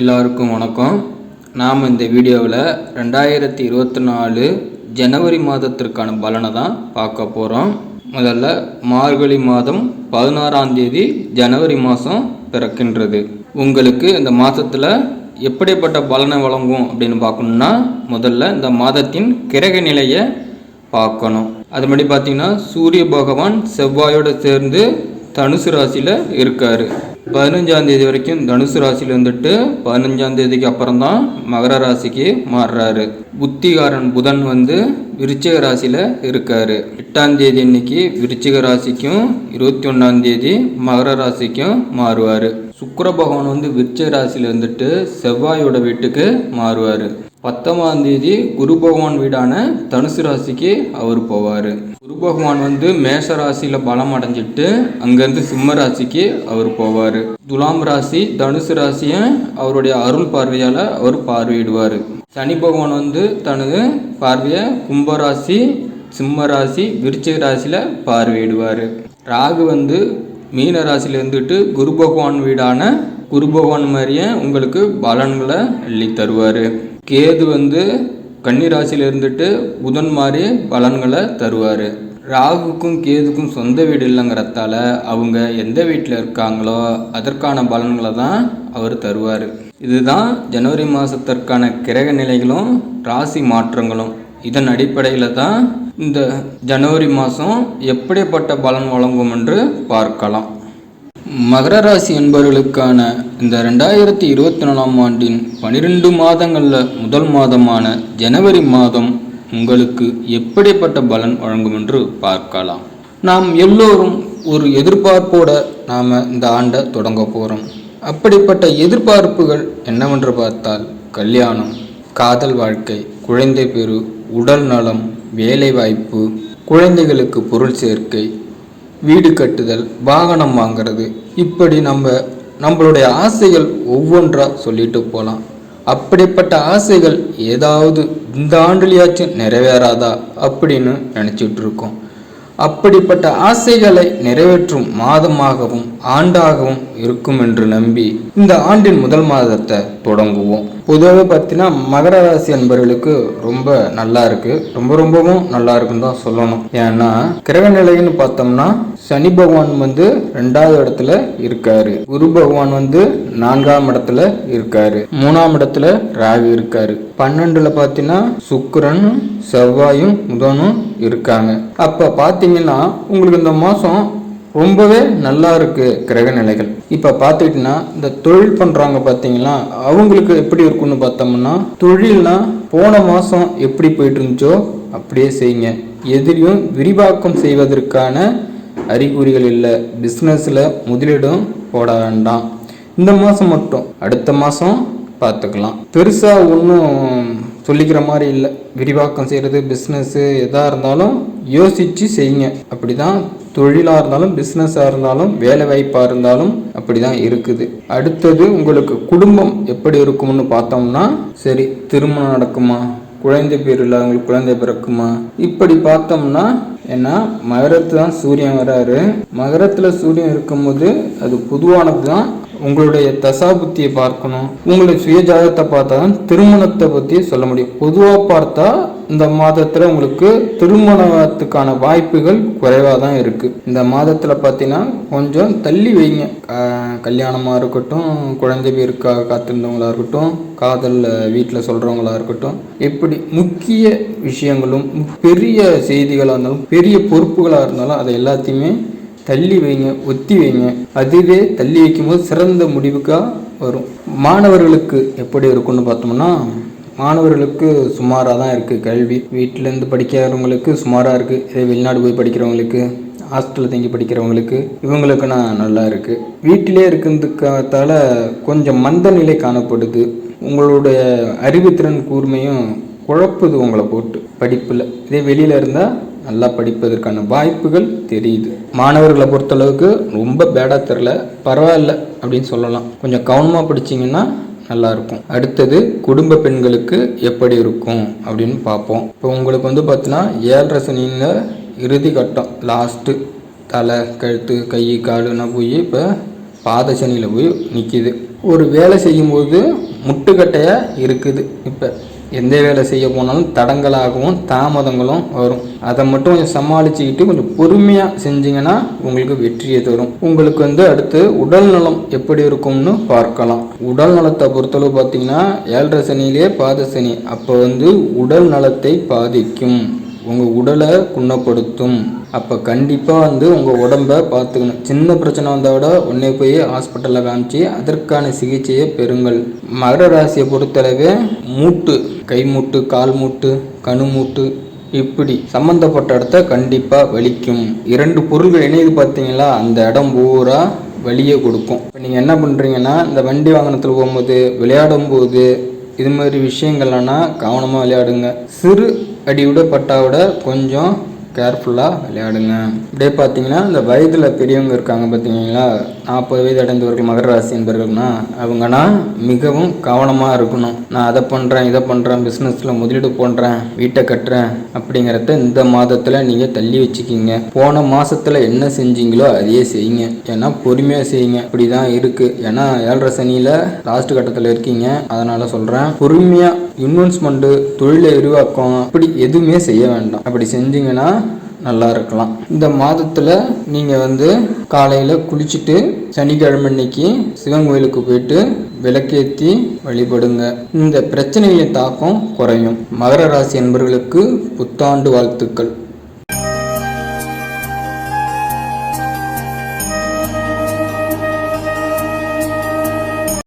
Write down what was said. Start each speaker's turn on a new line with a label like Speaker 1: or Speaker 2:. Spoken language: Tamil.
Speaker 1: எல்லாருக்கும் வணக்கம். நாம் இந்த வீடியோவில் ரெண்டாயிரத்தி இருபத்தி நாலு ஜனவரி மாதத்திற்கான பலனை தான் பார்க்க போகிறோம் முதல்ல மார்கழி மாதம் பதினாறாம் தேதி ஜனவரி மாதம் பிறக்கின்றது. உங்களுக்கு இந்த மாதத்தில் எப்படிப்பட்ட பலனை வழங்கும் அப்படின்னு பார்க்கணுன்னா முதல்ல இந்த மாதத்தின் கிரக நிலையை பார்க்கணும். அது மாதிரி பார்த்தீங்கன்னா சூரிய பகவான் செவ்வாயோடு சேர்ந்து தனுசு ராசியில் இருக்கார். பதினஞ்சாம் தேதி வரைக்கும் தனுசு ராசியில் இருந்துட்டு பதினஞ்சாம் தேதிக்கு அப்புறம் தான் மகர ராசிக்கு மாறுறாரு. புத்திகாரன் புதன் வந்து விருச்சிக ராசியில் இருக்கார். எட்டாம் தேதி இன்னைக்கு விருச்சிக ராசிக்கும் இருபத்தி ஒன்றாம் தேதி மகர ராசிக்கும் மாறுவார். சுக்கர பகவான் வந்து விருச்சிக ராசியில் இருந்துட்டு செவ்வாயோட வீட்டுக்கு மாறுவார். பத்தொம்பதாம் தேதி குரு பகவான் வீடான தனுசு ராசிக்கு அவர் போவார். குரு பகவான் வந்து மேஷ ராசியில் பலம் அடைஞ்சிட்டு அங்கேருந்து சிம்ம ராசிக்கு அவர் போவார். துலாம் ராசி தனுசு ராசியை அவருடைய அருள் பார்வையால் அவர் பார்வையிடுவார். சனி பகவான் வந்து தனது பார்வையை கும்பராசி சிம்ம ராசி விருச்சிக ராசியில் பார்வையிடுவார். ராகு வந்து மீன ராசியில் இருந்துட்டு குரு பகவான் வீடான குரு பகவான் மாதிரியே உங்களுக்கு பலன்களை அள்ளி தருவார். கேது வந்து கன்னி ராசியில் இருந்துட்டு புதன் மாதிரி பலன்களை தருவார். ராகுக்கும் கேதுக்கும் சொந்த வீடு இல்லைங்கிறதால அவங்க எந்த வீட்டில் இருக்காங்களோ அதற்கான பலன்களை தான் அவர் தருவார். இதுதான் ஜனவரி மாதத்திற்கான கிரக நிலைகளும் ராசி மாற்றங்களும். இதன் அடிப்படையில் தான் இந்த ஜனவரி மாதம் எப்படிப்பட்ட பலன் வழங்கும் என்று பார்க்கலாம். மகர ராசி என்பவர்களுக்கான இந்த ரெண்டாயிரத்தி இருபத்தி நாலாம் ஆண்டின் பனிரெண்டு மாதங்களில் முதல் மாதமான ஜனவரி மாதம் உங்களுக்கு எப்படிப்பட்ட பலன் வழங்கும் என்று பார்க்கலாம். நாம் எல்லோரும் ஒரு எதிர்பார்ப்போட நாம் இந்த ஆண்டை தொடங்க போகிறோம் அப்படிப்பட்ட எதிர்பார்ப்புகள் என்னவென்று பார்த்தால் கல்யாணம் காதல் வாழ்க்கை குழந்தை பெரு உடல் நலம் வேலைவாய்ப்பு குழந்தைகளுக்கு பொருள் சேர்க்கை வீடு கட்டுதல் வாகனம் வாங்கிறது. இப்படி நம்ம நம்மளுடைய ஆசைகள் ஒவ்வொன்றா சொல்லிட்டு போகலாம் அப்படிப்பட்ட ஆசைகள் ஏதாவது இந்த ஆண்டுலையாச்சும் நிறைவேறாதா அப்படின்னு நினச்சிட்டு இருக்கோம். அப்படிப்பட்ட ஆசைகளை நிறைவேற்றும் மாதமாகவும் ஆண்டாகவும் இருக்கும் என்று நம்பி இந்த ஆண்டின் முதல் மாதத்தை தொடங்குவோம். பொதுவாகவே பார்த்தீங்கன்னா மகர ராசி அன்பர்களுக்கு ரொம்ப நல்லா இருக்கு. ரொம்ப ரொம்பவும் நல்லா இருக்குன்னு தான் சொல்லணும். ஏன்னா கிரக நிலைன்னு பார்த்தோம்னா சனி பகவான் வந்து ரெண்டாவது இடத்துல இருக்காரு. குரு பகவான் வந்து நான்காம் இடத்துல இருக்காரு. மூணாம் இடத்துல ராகு இருக்காரு. பன்னெண்டுல பார்த்தீங்கன்னா சுக்கரனும் செவ்வாயும் புதனும் இருக்காங்க. அப்ப பார்த்தீங்கன்னா உங்களுக்கு இந்த மாசம் ரொம்பவே நல்லா இருக்கு கிரக நிலைகள். இப்போ பார்த்துக்கிட்டிங்கன்னா இந்த தொழில் பண்றாங்க பார்த்தீங்களா அவங்களுக்கு எப்படி இருக்கும்னு பார்த்தோம்னா தொழில்னா போன மாதம் எப்படி போயிட்டு இருந்துச்சோ அப்படியே செய்யுங்க. எதிரியும் விரிவாக்கம் செய்வதற்கான அறிகுறிகள் இல்லை. பிஸ்னஸில் முதலீடும் போட வேண்டாம். இந்த மாதம் மட்டும் அடுத்த மாதம் பார்த்துக்கலாம். பெருசாக ஒன்றும் சொல்லிக்கிற மாதிரி இல்லை. விரிவாக்கம் செய்கிறது பிஸ்னஸ்ஸு எதாக இருந்தாலும் யோசித்து செய்யுங்க. அப்படி தான் தொழிலாக இருந்தாலும் பிஸ்னஸாக இருந்தாலும் வேலை வாய்ப்பாக இருந்தாலும் அப்படி தான் இருக்குது. அடுத்தது உங்களுக்கு குடும்பம் எப்படி இருக்கும்னு பார்த்தோம்னா சரி திருமணம் நடக்குமா? குழந்தை பேர் இல்லாதவங்களுக்கு குழந்தை பிறக்குமா? இப்படி பார்த்தோம்னா ஏன்னா மகரத்து தான் சூரியன் வராரு. மகரத்தில் சூரியன் இருக்கும்போது அது பொதுவானது தான் உங்களுடைய தசாபுத்தியை பார்க்கணும். உங்களுடைய சுயஜாதத்தை பார்த்தா தான் திருமணத்தை பற்றி சொல்ல முடியும். பொதுவாக பார்த்தா இந்த மாதத்தில் உங்களுக்கு திருமணத்துக்கான வாய்ப்புகள் குறைவாக தான் இருக்குது இந்த மாதத்தில் பார்த்தீங்கன்னா கொஞ்சம் தள்ளி வைங்க. கல்யாணமாக இருக்கட்டும் குழந்தை பேருக்காக காத்திருந்தவங்களாக இருக்கட்டும் காதலில் வீட்டில் சொல்கிறவங்களாக இருக்கட்டும் இப்படி முக்கிய விஷயங்களும் பெரிய செய்திகளாக இருந்தாலும் பெரிய பொறுப்புகளாக இருந்தாலும் அதை எல்லாத்தையுமே தள்ளி வைங்க ஒத்தி வைங்க. அதுவே தள்ளி வைக்கும்போது சிறந்த முடிவுக்காக வரும். மாணவர்களுக்கு எப்படி இருக்கும்னு பார்த்தோம்னா மாணவர்களுக்கு சுமாராக தான் இருக்குது கல்வி. வீட்டிலேருந்து படிக்கிறவங்களுக்கு சுமாராக இருக்குது இதே வெளிநாடு போய் படிக்கிறவங்களுக்கு ஹாஸ்டலில் தங்கி படிக்கிறவங்களுக்கு இவங்களுக்கு நான் நல்லா இருக்குது வீட்டிலே இருக்கிறதுக்கால கொஞ்சம் மந்த நிலை காணப்படுது. உங்களுடைய அறிவுத்திறன் கூர்மையும் குழப்புது உங்களை போட்டு படிப்பில். இதே வெளியில் இருந்தால் நல்லா படிப்பதற்கான வாய்ப்புகள் தெரியுது. மாணவர்களை பொறுத்தளவுக்கு ரொம்ப பேடாக தெரில பரவாயில்ல அப்படின்னு சொல்லலாம். கொஞ்சம் கவனமாக படிச்சீங்கன்னா நல்லா இருக்கும். அடுத்தது குடும்ப பெண்களுக்கு எப்படி இருக்கும் அப்படின்னு பார்ப்போம். இப்போ உங்களுக்கு வந்து பார்த்தீங்கன்னா ஏழரை சனியில் இறுதி கட்டம். லாஸ்ட்டு தலை கழுத்து கை காலுன்னா போய் இப்போ பாத சனியில் போய் நிற்கிது ஒரு வேலை செய்யும்போது முட்டுக்கட்டையாக இருக்குது. இப்போ எந்த வேலை செய்ய போனாலும் தடங்களாகவும் தாமதங்களும் வரும். அதை மட்டும் கொஞ்சம் சமாளிச்சுக்கிட்டு கொஞ்சம் பொறுமையாக செஞ்சீங்கன்னா உங்களுக்கு வெற்றியை தரும். உங்களுக்கு வந்து அடுத்து உடல் நலம் எப்படி இருக்கும்னு பார்க்கலாம். உடல் நலத்தை பொறுத்தளவு பார்த்தீங்கன்னா ஏழரை சனியிலே பாத சனி அப்போ வந்து உடல் நலத்தை பாதிக்கும். உங்கள் உடலை குணப்படுத்தும். அப்போ கண்டிப்பாக வந்து உங்கள் உடம்பை பார்த்துக்கணும். சின்ன பிரச்சனை வந்தால் விட உடனே போய் ஹாஸ்பிட்டலில் காமிச்சு அதற்கான சிகிச்சையை பெறுங்கள். மகர ராசியை பொறுத்தளவு மூட்டு கை மூட்டு கால் மூட்டு கணு மூட்டு இப்படி சம்மந்தப்பட்ட இடத்த கண்டிப்பாக வலிக்கும். இரண்டு பொருள்கள் இணையுது பார்த்தீங்களா? அந்த இடம் பூரா வலியை கொடுக்கும். இப்போ நீங்கள் என்ன பண்ணுறீங்கன்னா இந்த வண்டி வாகனத்தில் போகும்போது விளையாடும் போது இது மாதிரி விஷயங்கள்லாம் கவனமாக விளையாடுங்க. சிறு அடியோட பட்டாவோட கொஞ்சம் கேர்ஃபுல்லாக விளையாடுங்க. அப்படியே பார்த்தீங்கன்னா இந்த வயதில் பெரியவங்க இருக்காங்க பார்த்தீங்களா? நாற்பது வயது அடைந்தவர்கள் மகர ராசி என்பவர்கள்னா அவங்கன்னா மிகவும் கவனமாக இருக்கணும். நான் அதை பண்ணுறேன் இதை பண்ணுறேன் பிஸ்னஸில் முதலீடு பண்ணுறேன் வீட்டை கட்டுறேன் அப்படிங்கிறத இந்த மாதத்தில் நீங்கள் தள்ளி வச்சுக்கிங்க. போன மாதத்தில் என்ன செஞ்சீங்களோ அதையே செய்யுங்க. ஏன்னா பொறுமையாக செய்யுங்க. இப்படி தான் இருக்குது ஏன்னா ஏழரை சனியில் லாஸ்ட் கட்டத்தில் இருக்கீங்க. அதனால் சொல்கிறேன் பொறுமையாக இன்வெஸ்ட்மெண்ட்டு தொழிலை விரிவாக்கம் அப்படி எதுவுமே செய்ய வேண்டாம். அப்படி செஞ்சீங்கன்னா நல்லா இருக்கலாம். இந்த மாதத்தில் நீங்கள் வந்து காலையில் குளிச்சுட்டு சனிக்கிழமை அன்னைக்கு சிவன் கோயிலுக்கு போயிட்டு விளக்கேற்றி வழிபடுங்க. இந்த பிரச்சனைகளின் தாக்கம் குறையும். மகர ராசி என்பவர்களுக்கு புத்தாண்டு வாழ்த்துக்கள்.